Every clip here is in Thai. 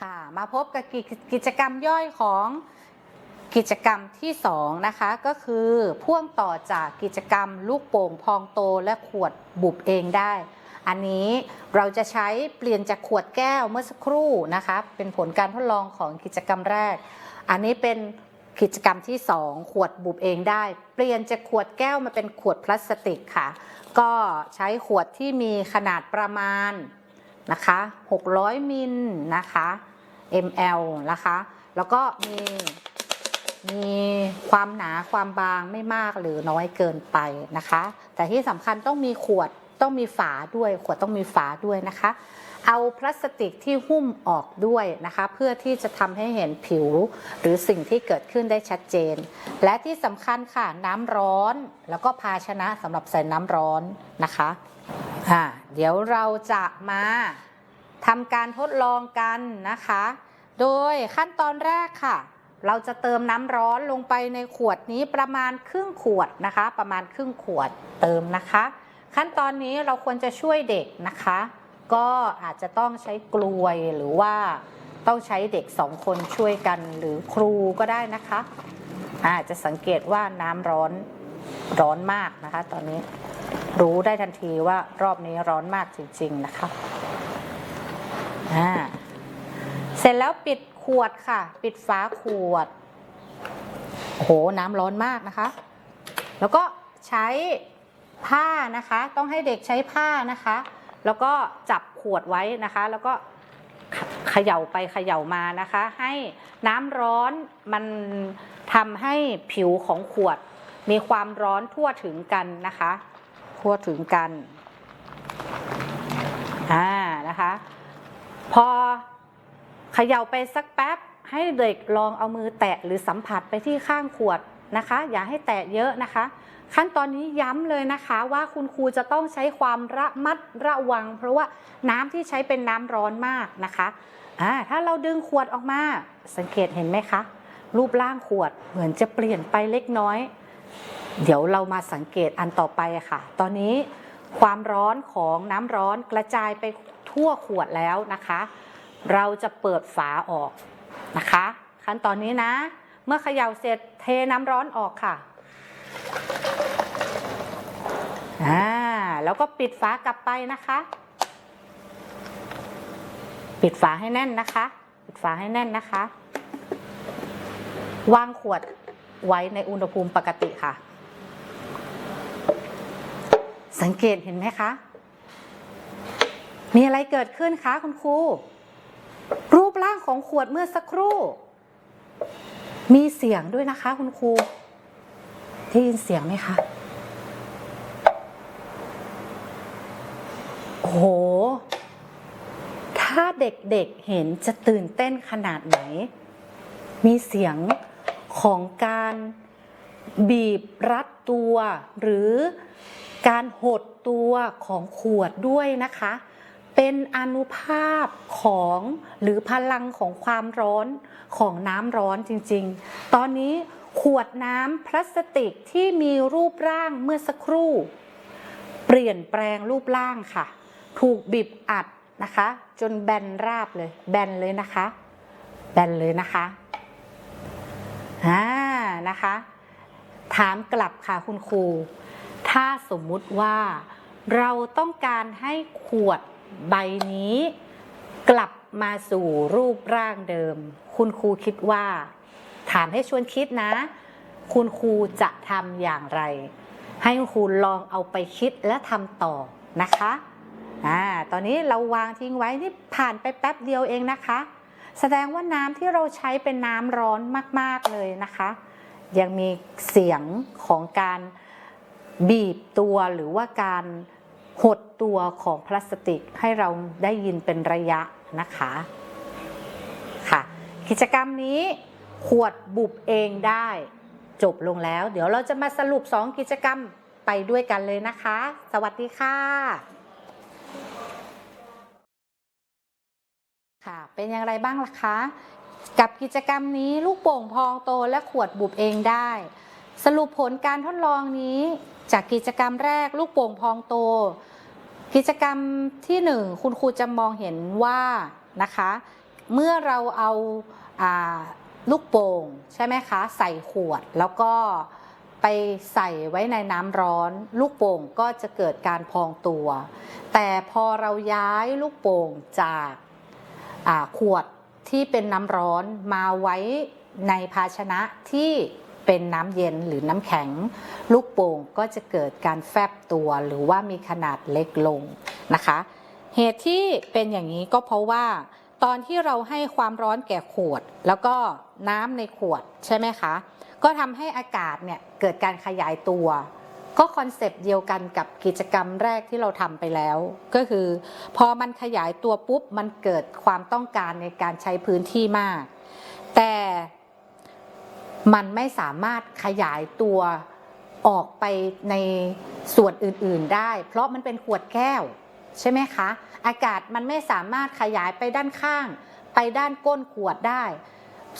ค่ะมาพบกับกิจกรรมย่อยของกิจกรรมที่2นะคะก็คือพ่วงต่อจากกิจกรรมลูกโป่งพองโตและขวดบุบเองได้ อันนี้เราจะใช้เปลี่ยนจากขวดแก้วเมื่อสักครู่นะคะเป็นผลการทดลองของกิจกรรมแรก อันนี้เป็นกิจกรรมที่ 2 ขวดบุบเองได้ เปลี่ยนจากขวดแก้วมาเป็นขวดพลาสติกค่ะ ก็ใช้ขวดที่มีขนาดประมาณนะคะ 600มิลนะคะ ml นะคะ แล้วก็มีมีความหนาความบางไม่มากหรือน้อยเกินไปนะคะ แต่ที่สำคัญต้องมีขวดต้องมีฝาด้วยขวดต้องมีฝาด้วยนะคะ เอาพลาสติกที่หุ้มออกด้วยนะคะ เพื่อที่จะทำให้เห็นผิวหรือสิ่งที่เกิดขึ้นได้ชัดเจน และที่สำคัญค่ะน้ำร้อน แล้วก็ภาชนะสำหรับใส่น้ำร้อนนะคะอ่าเดี๋ยวเราจะมา ทำการทดลองกันนะคะ โดยขั้นตอนแรกค่ะ เราจะเติมน้ำร้อนลงไปในขวดนี้ประมาณครึ่งขวดนะคะ ประมาณครึ่งขวดเติมนะคะ ขั้นตอนนี้เราควรจะช่วยเด็กนะคะ ก็อาจจะต้องใช้กลวยหรือว่าต้องใช้เด็กสองคนช่วยกันหรือครูก็ได้นะคะ อาจจะสังเกตว่าน้ำร้อนร้อนมากนะคะ ตอนนี้รู้ได้ทันทีว่ารอบนี้ร้อนมากจริง ๆ นะคะ อ่าเสร็จแล้วปิดขวดค่ะ ปิดฝาขวดโอ้โหน้ำร้อนมากนะคะ แล้วก็ใช้ผ้านะคะ ต้องให้เด็กใช้ผ้านะคะ แล้วก็จับขวดไว้นะคะ แล้วก็เขเขย่าไปเขย่ามานะคะ ให้น้ำร้อนมันทำให้ผิวของขวด มีความร้อนทั่วถึงกันนะคะ ทั่วถึงกันอ่านะคะ พอเขย่าไปสักแป๊บ ให้เด็กลองเอามือแตะหรือสัมผัสไปที่ข้างขวดนะคะ อย่าให้แตะเยอะนะคะ ขั้นตอนนี้ย้ำเลยนะคะว่าคุณครูจะต้องใช้ความระมัดระวัง เพราะว่าน้ำที่ใช้เป็นน้ำร้อนมากนะคะอ่าถ้าเราดึงขวดออกมาสังเกตเห็นไหมคะ รูปร่างขวดเหมือนจะเปลี่ยนไปเล็กน้อย เดี๋ยวเรามาสังเกตอันต่อไปค่ะ ตอนนี้ความร้อนของน้ำร้อนกระจายไป ทั่วขวดแล้วนะคะ เราจะเปิดฝาออกนะคะ ขั้นตอนนี้นะ เมื่อเขย่าเสร็จเทน้ำร้อนออกค่ะอ่าแล้วก็ปิดฝากลับไปนะคะ ปิดฝาให้แน่นนะคะ ปิดฝาให้แน่นนะคะ วางขวดไว้ในอุณหภูมิปกติค่ะ สังเกตเห็นไหมคะ มีอะไรเกิดขึ้นคะคุณครู รูปร่างของขวดเมื่อสักครู่ มีเสียงด้วยนะคะคุณครูได้ยินเสียงไหมคะโอ้โห ถ้าเด็กๆเห็นจะตื่นเต้นขนาดไหน มีเสียงของการบีบรัดตัว หรือการหดตัวของขวดด้วยนะคะ เป็นอนุภาพของหรือพลังของความร้อนของน้ำร้อนจริงๆ ตอนนี้ขวดน้ำพลาสติกที่มีรูปร่างเมื่อสักครู่ เปลี่ยนแปลงรูปร่างค่ะ ถูกบีบอัดนะคะ จนแบนราบเลย แบนเลยนะคะ แบนเลยนะคะอ่านะคะ ถามกลับค่ะคุณครู ถ้าสมมุติว่าเราต้องการให้ขวด ใบนี้กลับมาสู่รูปร่างเดิม คุณครูคิดว่า ถามให้ชวนคิดนะ คุณครูจะทำอย่างไร ให้คุณครูลองเอาไปคิดและทำต่อนะคะอ่าตอนนี้เราวางทิ้งไว้นี่ผ่านไปแป๊บเดียวเองนะคะ แสดงว่าน้ำที่เราใช้เป็นน้ำร้อนมาก ๆเลยนะคะ ยังมีเสียงของการบีบตัวหรือว่าการ หดตัวของพลาสติกให้เราได้ยินเป็นระยะนะคะค่ะกิจกรรมนี้ขวดบุบเองได้จบลงแล้ว เดี๋ยวเราจะมาสรุป 2 กิจกรรมไปด้วยกันเลยนะคะ สวัสดีค่ะ ค่ะ เป็นอย่างไรบ้างล่ะคะ กับกิจกรรมนี้ลูกโป่งพองโตและขวดบุบเองได้ สรุปผลการทดลองนี้ จากกิจกรรมแรกลูกโป่งพองโต กิจกรรมที่หนึ่งคุณครูจะมองเห็นว่านะคะ เมื่อเราเอาอาลูกโป่งใช่ไหมคะใส่ขวดแล้วก็ไปใส่ไว้ในน้ำร้อน ลูกโป่งก็จะเกิดการพองตัว แต่พอเราย้ายลูกโป่งจากาขวดที่เป็นน้ำร้อนมาไว้ในภาชนะที่ เป็นน้ำเย็นหรือน้ำแข็ง ลูกโป่งก็จะเกิดการแฟบตัวหรือว่ามีขนาดเล็กลงนะคะ เหตุที่เป็นอย่างนี้ก็เพราะว่า ตอนที่เราให้ความร้อนแก่ขวด แล้วก็น้ำในขวดใช่ไหมคะ ก็ทำให้อากาศเนี่ยเกิดการขยายตัวก็คอนเซปต์เดียวกันกับกิจกรรมแรกที่เราทำไปแล้ว ก็คือ พอมันขยายตัวปุ๊บ มันเกิดความต้องการในการใช้พื้นที่มาก มันไม่สามารถขยายตัวออกไปในส่วนอื่นๆได้ เพราะมันเป็นขวดแก้ว ใช่ไหมคะ อากาศมันไม่สามารถขยายไปด้านข้าง ไปด้านก้นขวดได้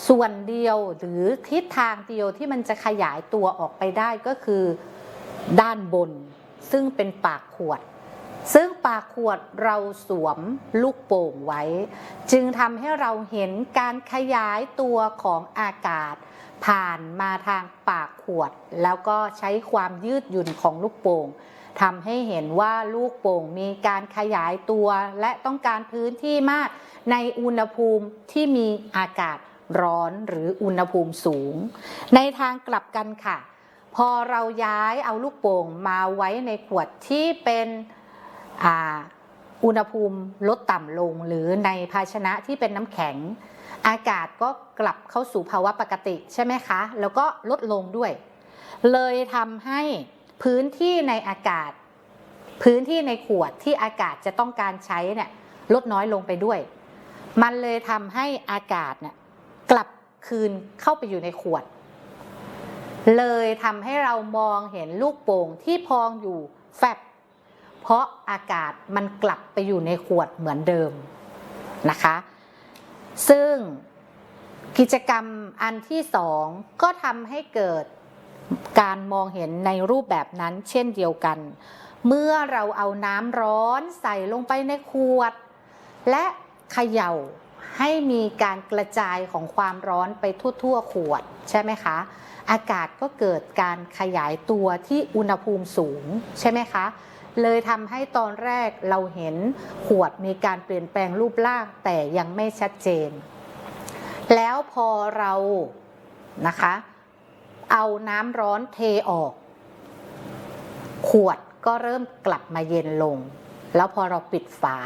ส่วนเดียวหรือทิศทางเดียวที่มันจะขยายตัวออกไปได้ก็คือด้านบน ซึ่งเป็นปากขวด ซึ่งปากขวดเราสวมลูกโป่งไว้ จึงทำให้เราเห็นการขยายตัวของอากาศ ผ่านมาทางปากขวด แล้วก็ใช้ความยืดหยุ่นของลูกโป่งทำให้เห็นว่าลูกโป่งมีการขยายตัว และต้องการพื้นที่มากในอุณหภูมิที่มีอากาศร้อนหรืออุณหภูมิสูง ในทางกลับกันค่ะ พอเราย้ายเอาลูกโป่งมาไว้ในขวดที่เป็นอ่าอุณหภูมิลดต่ำลง หรือในภาชนะที่เป็นน้ำแข็ง อากาศก็กลับเข้าสู่ภาวะปกติใช่ไหมคะ แล้วก็ลดลงด้วย เลยทำให้พื้นที่ในอากาศ พื้นที่ในขวดที่อากาศจะต้องการใช้เนี่ยลดน้อยลงไปด้วย มันเลยทำให้อากาศเนี่ยกลับคืนเข้าไปอยู่ในขวด เลยทำให้เรามองเห็นลูกโป่งที่พองอยู่แฟบเพราะอากาศมันกลับไปอยู่ในขวดเหมือนเดิมนะคะ ซึ่งกิจกรรมอันที่สองก็ทำให้เกิดการมองเห็นในรูปแบบนั้นเช่นเดียวกัน เมื่อเราเอาน้ำร้อนใส่ลงไปในขวด และเขย่าให้มีการกระจายของความร้อนไปทั่วๆขวดใช่ไหมคะ อากาศก็เกิดการขยายตัวที่อุณหภูมิสูงใช่ไหมคะ เลยทำให้ตอนแรกเราเห็นขวดมีการเปลี่ยนแปลงรูปร่างแต่ยังไม่ชัดเจน แล้วพอเรานะคะ เอาน้ำร้อนเทออก ขวดก็เริ่มกลับมาเย็นลง แล้วพอเราปิดฝา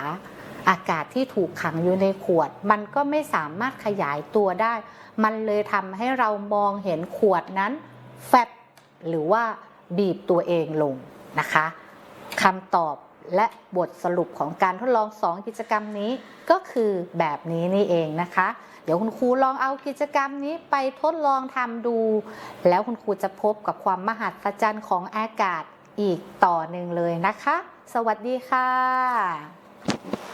อากาศที่ถูกขังอยู่ในขวด มันก็ไม่สามารถขยายตัวได้ มันเลยทำให้เรามองเห็นขวดนั้นแฟบหรือว่าบีบตัวเองลงนะคะ คำตอบและบทสรุปของการทดลอง 2 กิจกรรมนี้ก็คือแบบนี้นี่เองนะคะ เดี๋ยวคุณครูลองเอากิจกรรมนี้ไปทดลองทำดู แล้วคุณครูจะพบกับความมหัศจรรย์ของอากาศอีกต่อหนึ่งเลยนะคะ สวัสดีค่ะ